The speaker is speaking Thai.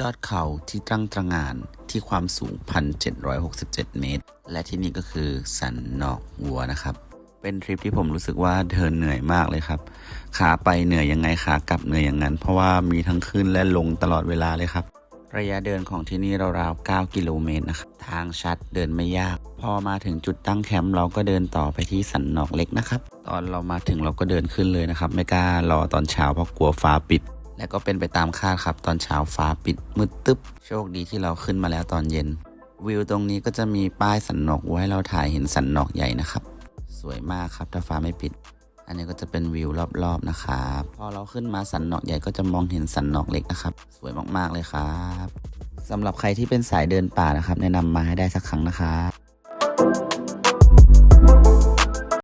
ยอดเขาที่ตั้งตระหง่านที่ความสูง 1,767 เมตร และที่นี่ก็คือสันนอกวัวนะครับ เป็นทริปที่ผมรู้สึกว่าเดินเหนื่อยมากเลยครับ ขาไปเหนื่อยยังไงขากลับเหนื่อยอย่างนั้น เพราะว่ามีทั้งขึ้นและลงตลอดเวลาเลยครับ ระยะเดินของที่นี่ราวๆ 9 กิโลเมตรนะครับ ทางชัดเดินไม่ยาก พอมาถึงจุดตั้งแคมป์เราก็เดินต่อไปที่สันนอกเล็กนะครับ ตอนเรามาถึงเราก็เดินขึ้นเลยนะครับ ไม่กล้ารอตอนเช้าเพราะกลัวฟ้าปิด และก็เป็นไปตามคาดครับ ตอนเช้าฟ้าปิดมืดตึ๊บ โชคดีที่เราขึ้นมาแล้วตอนเย็น วิวตรงนี้ก็จะมีป้ายสันนอกไว้ให้เราถ่ายเห็นสันนอกใหญ่นะครับ สวยมากครับถ้าฟ้าไม่ปิด อันนี้ก็จะเป็นวิวรอบๆนะครับพอเราขึ้นมาสันนอกใหญ่ก็จะมองเห็นสันนอกเล็กนะครับ สวยมากๆเลยครับสำหรับใครที่เป็นสายเดินป่านะครับ แนะนำมาให้ได้สักครั้งนะครับ